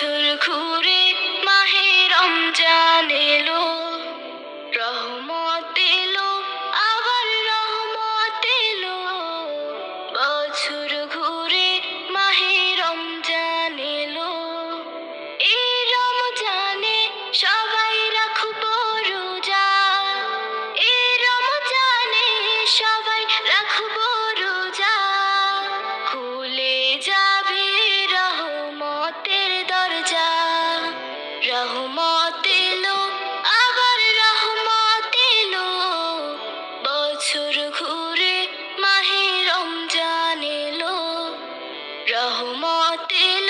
turku রহমতের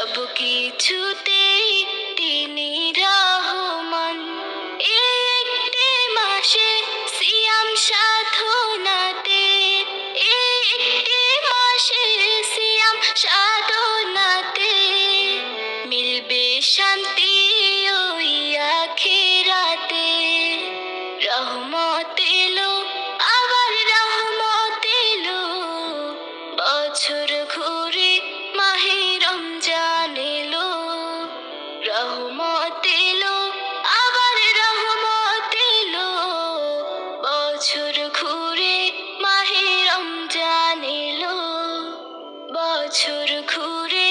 सब की छूटे বছর ঘুরে মাহে রমজান এলো বছর ঘুরে